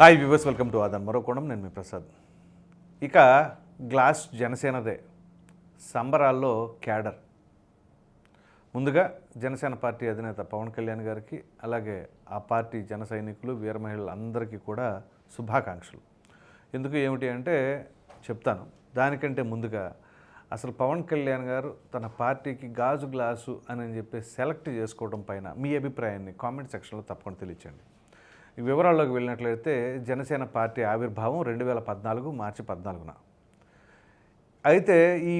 Hi viewers welcome to Aadhan. మరో కోణం నేను మీ ప్రసాద్. ఇక గ్లాస్ జనసేనదే సంబరాల్లో క్యాడర్. ముందుగా జనసేన పార్టీ అధినేత పవన్ కళ్యాణ్ గారికి అలాగే ఆ పార్టీ జన సైనికులు వీర మహిళలు అందరికీ కూడా శుభాకాంక్షలు. ఎందుకు ఏమిటి అంటే చెప్తాను. దానికంటే ముందుగా అసలు పవన్ కళ్యాణ్ గారు తన పార్టీకి గాజు గ్లాసు అని చెప్పి సెలెక్ట్ చేసుకోవడం పైన మీ అభిప్రాయాన్ని కామెంట్ సెక్షన్లో తప్పకుండా తెలియచండి వివరాల్లోకి వెళ్ళినట్లయితే జనసేన పార్టీ ఆవిర్భావం రెండు వేల పద్నాలుగు మార్చి పద్నాలుగున. అయితే ఈ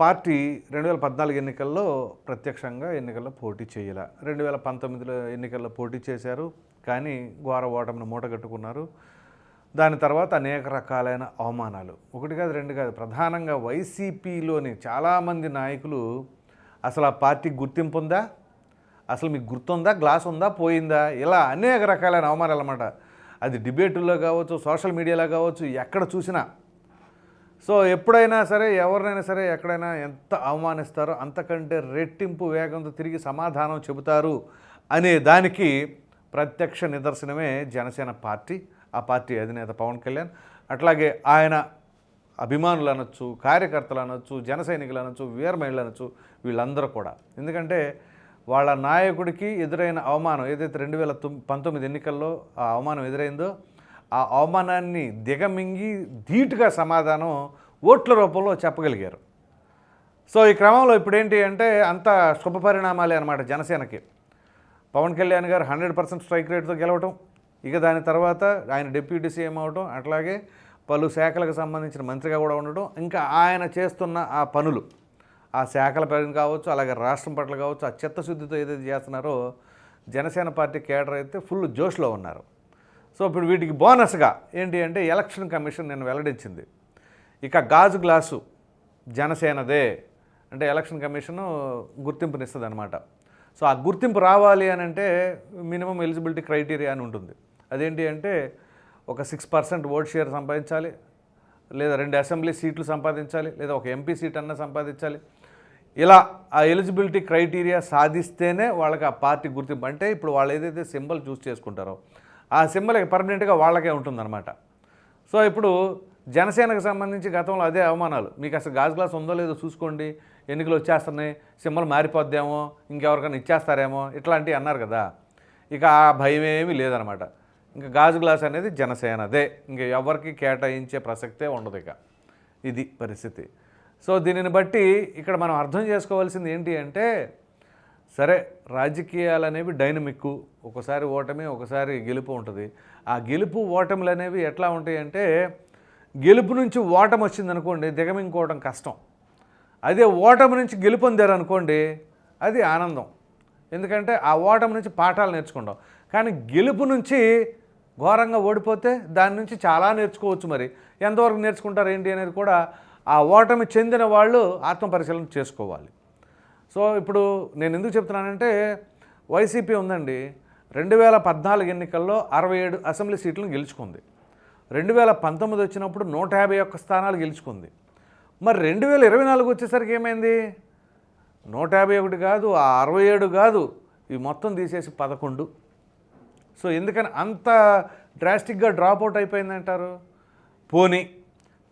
పార్టీ రెండు వేల పద్నాలుగు ఎన్నికల్లో ప్రత్యక్షంగా ఎన్నికల్లో పోటీ చేయలే. రెండు వేల పంతొమ్మిదిలో ఎన్నికల్లో పోటీ చేశారు కానీ ఘోర ఓటమిని మూటగట్టుకున్నారు. దాని తర్వాత అనేక రకాలైన అవమానాలు. ఒకటి కాదు రెండు కాదు ప్రధానంగా వైసీపీలోని చాలామంది నాయకులు అసలు ఆ పార్టీకి గుర్తింపు ఉందా? అసలు మీకు గుర్తుందా? గ్లాస్ ఉందా? పోయిందా? ఇలా అనేక రకాలైన అవమానాలు అన్నమాట. అది డిబేటుల్లో కావచ్చు సోషల్ మీడియాలో కావచ్చు ఎక్కడ చూసినా. సో ఎప్పుడైనా సరే ఎవరినైనా సరే ఎక్కడైనా ఎంత అవమానిస్తారో అంతకంటే రెట్టింపు వేగంతో తిరిగి సమాధానం చెబుతారు అనే దానికి ప్రత్యక్ష నిదర్శనమే జనసేన పార్టీ ఆ పార్టీ అధినేత పవన్ కళ్యాణ్. అట్లాగే ఆయన అభిమానులు అనొచ్చు కార్యకర్తలు అనొచ్చు జన సైనికులు అనొచ్చు వీర అనొచ్చు వీళ్ళందరూ కూడా. ఎందుకంటే వాళ్ళ నాయకుడికి ఎదురైన అవమానం ఏదైతే రెండు వేల తొమ్- పంతొమ్మిది ఎన్నికల్లో ఆ అవమానం ఎదురైందో ఆ అవమానాన్ని దిగమింగి ధీటుగా సమాధానం ఓట్ల రూపంలో చెప్పగలిగారు. సో ఈ క్రమంలో ఇప్పుడేంటి అంటే అంత శుభ పరిణామాలే అనమాట జనసేనకి. పవన్ కళ్యాణ్ గారు హండ్రెడ్ పర్సెంట్ స్ట్రైక్ రేట్తో గెలవటం ఇక దాని తర్వాత ఆయన డిప్యూటీ సీఎం అవ్వటం అట్లాగే పలు శాఖలకు సంబంధించిన మంత్రిగా కూడా ఉండటం ఇంకా ఆయన చేస్తున్న ఆ పనులు. ఆ శాఖల పని కావచ్చు అలాగే రాష్ట్రం పట్ల కావచ్చు ఆ చిత్తశుద్ధితో ఏదైతే చేస్తున్నారో జనసేన పార్టీ కేడర్ అయితే ఫుల్ జోష్లో ఉన్నారు. సో ఇప్పుడు వీటికి బోనస్గా ఏంటి అంటే ఎలక్షన్ కమిషన్ నేను వెల్లడించింది. ఇక గాజు గ్లాసు జనసేనదే అంటే ఎలక్షన్ కమిషను గుర్తింపునిస్తుంది అనమాట సో ఆ గుర్తింపు రావాలి అని అంటే మినిమం ఎలిజిబిలిటీ క్రైటీరియా అని ఉంటుంది. అదేంటి అంటే ఒక సిక్స్ పర్సెంట్ ఓట్ షేర్ సంపాదించాలి లేదా రెండు అసెంబ్లీ సీట్లు సంపాదించాలి లేదా ఒక ఎంపీ సీట్ అన్నా సంపాదించాలి. ఇలా ఆ ఎలిజిబిలిటీ క్రైటీరియా సాధిస్తేనే వాళ్ళకి ఆ పార్టీ గుర్తింపు. అంటే ఇప్పుడు వాళ్ళు ఏదైతే సింబల్ చూస్ చేసుకుంటారో ఆ సింబల్ పర్మనెంట్గా వాళ్ళకే ఉంటుందన్నమాట. సో ఇప్పుడు జనసేనకు సంబంధించి గతంలో అదే అవమానాలు. మీకు అసలు గాజు గ్లాస్ ఉందో లేదో చూసుకోండి. ఎన్నికలు వచ్చేస్తున్నాయి సింబల్ మారిపోద్దేమో ఇంకెవరికైనా ఇచ్చేస్తారేమో ఇట్లాంటివి అన్నారు కదా. ఇక ఆ భయం ఏమీ లేదనమాట ఇంకా గాజు గ్లాస్ అనేది జనసేనదే. ఇంక ఎవరికి కేటాయించే ప్రసక్తే ఉండదు ఇక. ఇది పరిస్థితి. సో దీనిని బట్టి ఇక్కడ మనం అర్థం చేసుకోవాల్సింది ఏంటి అంటే సరే రాజకీయాలు అనేవి డైనమిక్ ఒకసారి ఓటమి ఒకసారి గెలుపు ఉంటుంది. ఆ గెలుపు ఓటములు అనేవి ఎట్లా ఉంటాయి అంటే గెలుపు నుంచి ఓటమి వచ్చిందనుకోండి దిగమింకోవడం కష్టం. అదే ఓటమి నుంచి గెలుపొందారనుకోండి అది ఆనందం. ఎందుకంటే ఆ ఓటమి నుంచి పాఠాలు నేర్చుకుంటాం. కానీ గెలుపు నుంచి ఘోరంగా ఓడిపోతే దాని నుంచి చాలా నేర్చుకోవచ్చు మరి. ఎంతవరకు నేర్చుకుంటారు ఏంటి అనేది కూడా ఆ ఓటమి చెందిన వాళ్ళు ఆత్మపరిశీలన చేసుకోవాలి. సో ఇప్పుడు నేను ఎందుకు చెప్తున్నానంటే వైసీపీ ఉందండి. రెండు వేల పద్నాలుగు ఎన్నికల్లో అరవై ఏడు అసెంబ్లీ సీట్లను గెలుచుకుంది. రెండు వేల పంతొమ్మిది వచ్చినప్పుడు నూట యాభై ఒక్క స్థానాలు గెలుచుకుంది. మరి రెండు వేల ఇరవై నాలుగు వచ్చేసరికి ఏమైంది? నూట యాభై ఒకటి కాదు ఆ అరవై ఏడు కాదు ఇవి మొత్తం తీసేసి పదకొండు. సో ఎందుకని అంత డ్రాస్టిక్గా డ్రాప్ అవుట్ అయిపోయిందంటారు పోనీ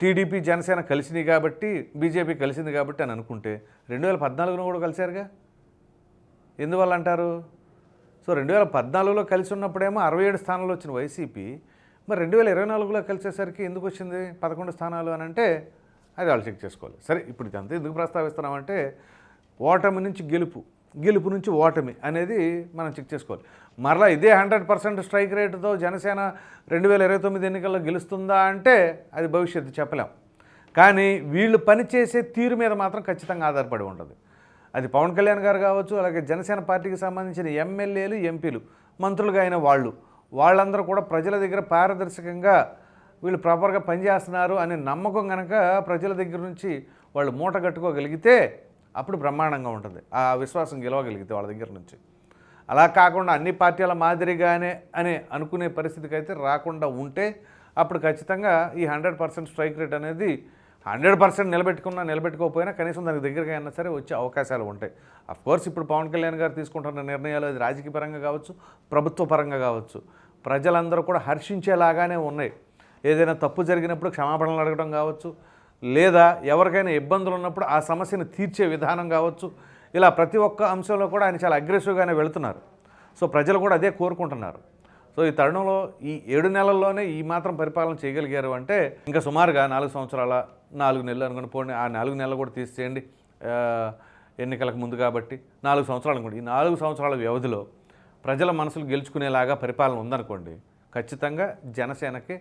టీడీపీ జనసేన కలిసింది కాబట్టి బీజేపీ కలిసింది కాబట్టి అని అనుకుంటే రెండు వేల పద్నాలుగులో కూడా కలిశారుగా? ఎందువల్ల అంటారు? సో రెండు వేల పద్నాలుగులో కలిసి ఉన్నప్పుడేమో అరవై ఏడు స్థానాలు వచ్చిన వైసీపీ మరి రెండు వేల ఇరవై నాలుగులో కలిసేసరికి ఎందుకు వచ్చింది పదకొండు స్థానాలు అని అంటే అది వాళ్ళు చెక్ చేసుకోవాలి. సరే ఇప్పుడు ఇదంతా ఎందుకు ప్రస్తావిస్తున్నామంటే ఓటమి నుంచి గెలుపు. గెలుపు నుంచి ఓటమి అనేది మనం చెక్ చేసుకోవాలి. మరలా ఇదే హండ్రెడ్ పర్సెంట్ స్ట్రైక్ రేటుతో జనసేన రెండు వేల ఇరవై తొమ్మిది ఎన్నికల్లో గెలుస్తుందా అంటే అది భవిష్యత్తు చెప్పలేం. కానీ వీళ్ళు పనిచేసే తీరు మీద మాత్రం ఖచ్చితంగా ఆధారపడి ఉంటుంది. అది పవన్ కళ్యాణ్ గారు కావచ్చు అలాగే జనసేన పార్టీకి సంబంధించిన ఎమ్మెల్యేలు ఎంపీలు మంత్రులుగా అయిన వాళ్ళు వాళ్ళందరూ కూడా ప్రజల దగ్గర పారదర్శకంగా వీళ్ళు ప్రాపర్గా పనిచేస్తున్నారు అనే నమ్మకం కనుక ప్రజల దగ్గర నుంచి వాళ్ళు మూట కట్టుకోగలిగితే అప్పుడు బ్రహ్మాండంగా ఉంటుంది. ఆ విశ్వాసం గెలవగలిగితే వాళ్ళ దగ్గర నుంచి. అలా కాకుండా అన్ని పార్టీల మాదిరిగానే అని అనుకునే పరిస్థితికి అయితే రాకుండా ఉంటే అప్పుడు ఖచ్చితంగా ఈ హండ్రెడ్ పర్సెంట్ స్ట్రైక్ రేట్ అనేది హండ్రెడ్ పర్సెంట్ నిలబెట్టుకున్నా నిలబెట్టుకోకపోయినా కనీసం దానికి దగ్గరగా అయినా సరే వచ్చే అవకాశాలు ఉంటాయి. అఫ్ కోర్స్ ఇప్పుడు పవన్ కళ్యాణ్ గారు తీసుకుంటున్న నిర్ణయాలు అది రాజకీయ పరంగా కావచ్చు ప్రభుత్వ పరంగా కావచ్చు. ప్రజలందరూ కూడా హర్షించేలాగానే ఉన్నాయి. ఏదైనా తప్పు జరిగినప్పుడు క్షమాపణలు అడగడం కావచ్చు లేదా ఎవరికైనా ఇబ్బందులు ఉన్నప్పుడు ఆ సమస్యను తీర్చే విధానం కావచ్చు. ఇలా ప్రతి ఒక్క అంశంలో కూడా ఆయన చాలా అగ్రెసివ్గానే వెళుతున్నారు. సో ప్రజలు కూడా అదే కోరుకుంటున్నారు. సో ఈ తరుణంలో ఈ ఏడు నెలల్లోనే ఈ మాత్రం పరిపాలన చేయగలిగారు అంటే ఇంకా సుమారుగా నాలుగు సంవత్సరాల నాలుగు నెలలు అనుకుని పోండి ఆ నాలుగు నెలలు కూడా తీసేయండి. ఎన్నికలకు ముందు కాబట్టి నాలుగు సంవత్సరాలు అనుకోండి. ఈ నాలుగు సంవత్సరాల వ్యవధిలో ప్రజల మనసులు గెలుచుకునేలాగా పరిపాలన ఉందనుకోండి ఖచ్చితంగా జనసేనకి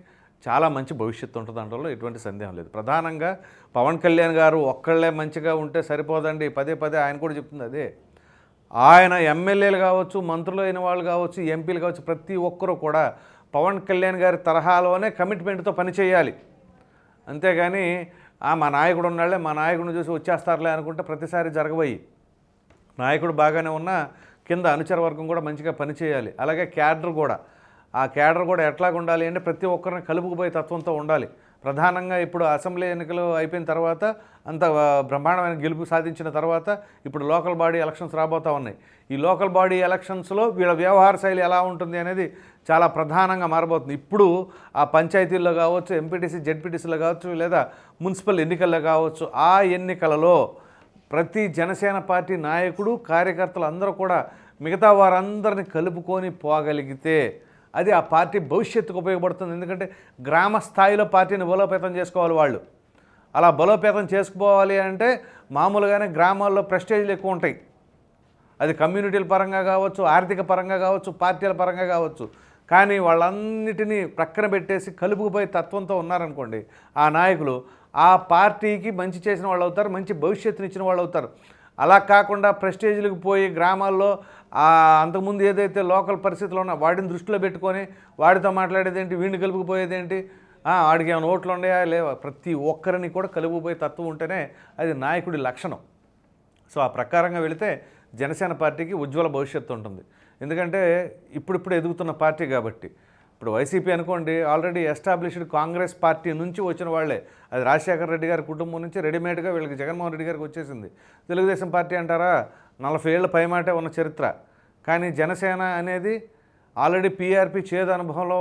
చాలా మంచి భవిష్యత్తు ఉంటుంది అనడంలో ఎటువంటి సందేహం లేదు. ప్రధానంగా పవన్ కళ్యాణ్ గారు ఒక్కళ్ళే మంచిగా ఉంటే సరిపోదండి. పదే పదే ఆయన కూడా చెప్తుంది అదే. ఆయన ఎమ్మెల్యేలు కావచ్చు మంత్రులు అయిన వాళ్ళు కావచ్చు ఎంపీలు కావచ్చు ప్రతి ఒక్కరూ కూడా పవన్ కళ్యాణ్ గారి తరహాలోనే కమిట్మెంట్తో పనిచేయాలి అంతేగాని "ఆ, మా నాయకుడు ఉన్నాళ్ళే మా నాయకుడిని చూసి వచ్చేస్తారులే అనుకుంటే ప్రతిసారి జరగబోయి నాయకుడు బాగానే ఉన్నా కింద అనుచర వర్గం కూడా మంచిగా పనిచేయాలి అలాగే క్యాడర్ కూడా ఆ క్యాడర్ కూడా ఎట్లాగ ఉండాలి అంటే ప్రతి ఒక్కరిని కలుపుకుపోయే తత్వంతో ఉండాలి. ప్రధానంగా ఇప్పుడు అసెంబ్లీ ఎన్నికలు అయిపోయిన తర్వాత అంత బ్రహ్మాండమైన గెలుపు సాధించిన తర్వాత ఇప్పుడు లోకల్ బాడీ ఎలక్షన్స్ రాబోతూ ఉన్నాయి. ఈ లోకల్ బాడీ ఎలక్షన్స్లో వీళ్ళ వ్యవహార శైలి ఎలా ఉంటుంది అనేది చాలా ప్రధానంగా మారబోతుంది. ఇప్పుడు ఆ పంచాయతీల్లో కావచ్చు ఎంపీటీసీ జెడ్పీటీసీలో కావచ్చు లేదా మున్సిపల్ ఎన్నికల్లో కావచ్చు ఆ ఎన్నికలలో ప్రతి జనసేన పార్టీ నాయకుడు కార్యకర్తలు అందరూ కూడా మిగతా వారందరిని కలుపుకొని పోగలిగితే అది ఆ పార్టీ భవిష్యత్తుకు ఉపయోగపడుతుంది. ఎందుకంటే గ్రామ స్థాయిలో పార్టీని బలోపేతం చేసుకోవాలి వాళ్ళు. అలా బలోపేతం చేసుకోవాలి అంటే మామూలుగానే గ్రామాల్లో ప్రెస్టేజ్లు ఎక్కువ ఉంటాయి. అది కమ్యూనిటీల పరంగా కావచ్చు ఆర్థిక పరంగా కావచ్చు పార్టీల పరంగా కావచ్చు. కానీ వాళ్ళన్నిటినీ ప్రక్కన పెట్టేసి కలుపుకుపోయే తత్వంతో ఉన్నారనుకోండి ఆ నాయకులు ఆ పార్టీకి మంచి చేసిన వాళ్ళు అవుతారు మంచి భవిష్యత్తుని ఇచ్చిన వాళ్ళు అవుతారు. అలా కాకుండా ప్రెస్టేజ్లకు పోయి గ్రామాల్లో అంతకుముందు ఏదైతే లోకల్ పరిస్థితులు ఉన్నా వాటిని దృష్టిలో పెట్టుకొని వాడితో మాట్లాడేదేంటి వీడిని వాడికి ఏమైనా ఓట్లు ఉన్నాయా లేవా? ప్రతి ఒక్కరిని కూడా కలుపుకుపోయే తత్వం ఉంటేనే అది నాయకుడి లక్షణం. సో ఆ ప్రకారంగా వెళితే జనసేన పార్టీకి ఉజ్వల భవిష్యత్తు ఉంటుంది. ఎందుకంటే ఇప్పుడిప్పుడు ఎదుగుతున్న పార్టీ కాబట్టి. ఇప్పుడు వైసీపీ అనుకోండి ఆల్రెడీ ఎస్టాబ్లిష్డ్ కాంగ్రెస్ పార్టీ నుంచి వచ్చిన వాళ్ళే. అది రాజశేఖర రెడ్డి గారి కుటుంబం నుంచి రెడీమేడ్గా వీళ్ళకి జగన్మోహన్ రెడ్డి గారికి వచ్చేసింది. తెలుగుదేశం పార్టీ అంటారా నలభై ఏళ్ళ పైమాటే ఉన్న చరిత్ర. కానీ జనసేన అనేది ఆల్రెడీ పీఆర్పీ చేదు అనుభవంలో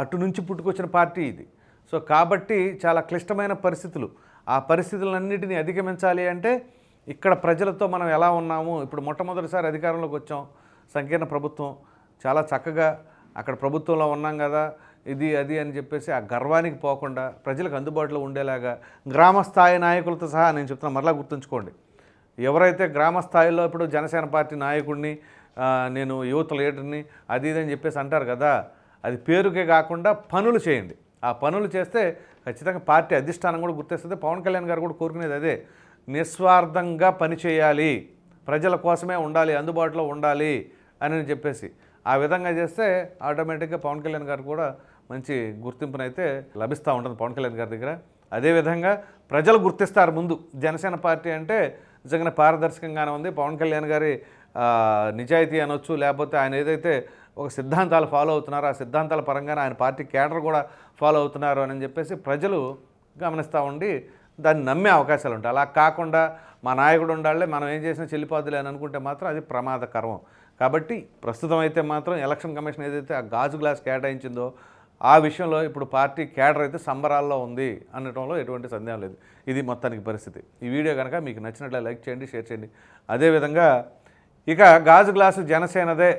అటు నుంచి పుట్టుకొచ్చిన పార్టీ ఇది. సో కాబట్టి చాలా క్లిష్టమైన పరిస్థితులు. ఆ పరిస్థితులన్నింటినీ అధిగమించాలి అంటే ఇక్కడ ప్రజలతో మనం ఎలా ఉన్నాము? ఇప్పుడు మొట్టమొదటిసారి అధికారంలోకి వచ్చాం. సంకీర్ణ ప్రభుత్వం చాలా చక్కగా అక్కడ ప్రభుత్వంలో ఉన్నాం కదా ఇది అది అని చెప్పేసి ఆ గర్వానికి పోకుండా ప్రజలకు అందుబాటులో ఉండేలాగా గ్రామ స్థాయి నాయకులతో సహా నేను చెప్తున్నా మరలా గుర్తుంచుకోండి. ఎవరైతే గ్రామ స్థాయిలో ఇప్పుడు జనసేన పార్టీ నాయకుడిని నేను యువత లీడర్ని అది ఇది అని చెప్పేసి అంటారు కదా అది పేరుకే కాకుండా పనులు చేయండి. ఆ పనులు చేస్తే ఖచ్చితంగా పార్టీ అధిష్టానం కూడా గుర్తిస్తుంది. పవన్ కళ్యాణ్ గారు కూడా కోరుకునేది అదే నిస్వార్థంగా పనిచేయాలి ప్రజల కోసమే ఉండాలి అందుబాటులో ఉండాలి అని చెప్పేసి. ఆ విధంగా చేస్తే ఆటోమేటిక్గా పవన్ కళ్యాణ్ గారు కూడా మంచి గుర్తింపునైతే లభిస్తూ ఉంటుంది పవన్ కళ్యాణ్ గారి దగ్గర. అదేవిధంగా ప్రజలు గుర్తిస్తారు ముందు. జనసేన పార్టీ అంటే నిజంగా పారదర్శకంగానే ఉంది. పవన్ కళ్యాణ్ గారి నిజాయితీ అనొచ్చు లేకపోతే ఆయన ఏదైతే ఒక సిద్ధాంతాలు ఫాలో అవుతున్నారో ఆ సిద్ధాంతాల పరంగానే ఆయన పార్టీ కేడర్ కూడా ఫాలో అవుతున్నారు అని చెప్పేసి ప్రజలు గమనిస్తూ ఉండి దాన్ని నమ్మే అవకాశాలు ఉంటాయి. అలా కాకుండా మా నాయకుడు ఉండాలి మనం ఏం చేసినా చెల్లిపోద్దులే అని అనుకుంటే మాత్రం అది ప్రమాదకరం. కాబట్టి ప్రస్తుతం అయితే మాత్రం ఎలక్షన్ కమిషన్ ఏదైతే ఆ గాజు గ్లాస్ కేటాయించిందో ఆ విషయంలో ఇప్పుడు పార్టీ కేడర్ అయితే సంబరాల్లో ఉంది అనటంలో ఎటువంటి సందేహం లేదు. ఇది మొత్తానికి పరిస్థితి. ఈ వీడియో కనుక మీకు నచ్చినట్లే లైక్ చేయండి షేర్ చేయండి. అదేవిధంగా ఇక గాజు గ్లాసు జనసేనదే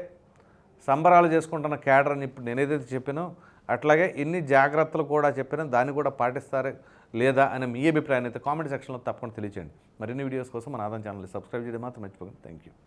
సంబరాలు చేసుకుంటున్న కేడర్ అని ఇప్పుడు నేను ఏదైతే చెప్పానో అట్లాగే ఎన్ని జాగ్రత్తలు కూడా చెప్పినా దాన్ని కూడా పాటిస్తారు లేదా అనే మీ అభిప్రాయాన్ని అయితే కామెంట్ సెక్షన్లో తప్పకుండా తెలియచేయండి. మరిన్ని వీడియోస్ కోసం మన ఆదాం ఛానల్ సబ్స్క్రైబ్ చేయడం మాత్రం మర్చిపోకండి. Thank you